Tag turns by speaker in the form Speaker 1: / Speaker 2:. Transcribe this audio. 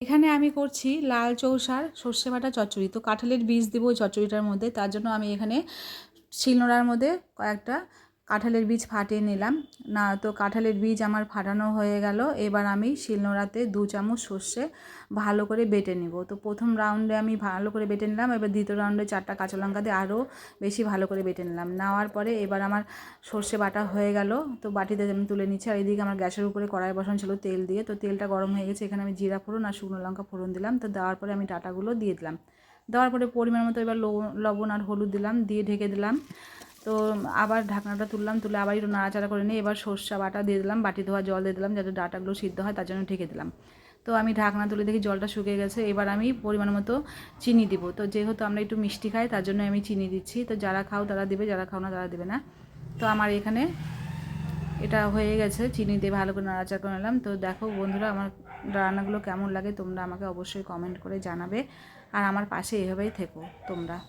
Speaker 1: এখানে আমি করছি লাল চৌসার সর্ষে বাটা চচ্চড়ি। তো কাঁঠালের বীজ দেবো ওই চচ্চড়িটার মধ্যে। তার জন্য আমি এখানে শিলনোড়ার মধ্যে কয়েকটা কাঁঠালের বীজ ফাটিয়ে নিলাম। না, তো কাঁঠালের বীজ আমার ফাটানো হয়ে গেল। এবার আমি শিলনোড়াতে দু চামচ সর্ষে ভালো করে বেটে নিব। তো প্রথম রাউন্ডে আমি ভালো করে বেটে নিলাম। এবার দ্বিতীয় রাউন্ডে চারটা কাঁচা লঙ্কা দিয়ে আরও বেশি ভালো করে বেটে নিলাম। নেওয়ার পরে এবার আমার সর্ষে বাটা হয়ে গেল। তো বাটিতে আমি তুলে নিচ্ছি। আর এদিকে আমার গ্যাসের উপরে কড়াই বসানো ছিল তেল দিয়ে। তো তেলটা গরম হয়ে গেছে। এখানে আমি জিরা ফোড়ন আর শুকনো লঙ্কা ফোড়ন দিলাম। তো দেওয়ার পরে আমি ডাটাগুলো দিয়ে দিলাম। দেওয়ার পরে পরিমাণ মতো এবার লবণ আর হলুদ দিলাম। দিয়ে ঢেকে দিলাম। তো আবার ঢাকনাটা তুললাম, তুলে আবার একটু নাড়াচাড়া করে নিয়ে এবার সর্ষা বাটা দিয়ে দিলাম, বাটি ধোয়া জল দিয়ে দিলাম, যাতে ডাটাগুলো সিদ্ধ হয়, তার জন্য ঢেকে দিলাম। তো আমি ঢাকনা তুলে দেখি জলটা শুকিয়ে গেছে, এবার আমি পরিমাণ মতো চিনি দিব। তো যেহেতু আমরা একটু মিষ্টি খাই, তার জন্য আমি চিনি দিচ্ছি। তো যারা খাও তারা দেবে, যারা খাও না তারা দেবে না। তো আমার এখানে এটা হয়ে গেছে, চিনি দিয়ে ভালো করে নাড়াচাড়া করে নিলাম। তো দেখো বন্ধুরা, আমার রান্নাগুলো কেমন লাগে, তোমরা আমাকে অবশ্যই কমেন্ট করে জানাবে। আর আমার পাশে এভাবেই থেকো, তোমরা।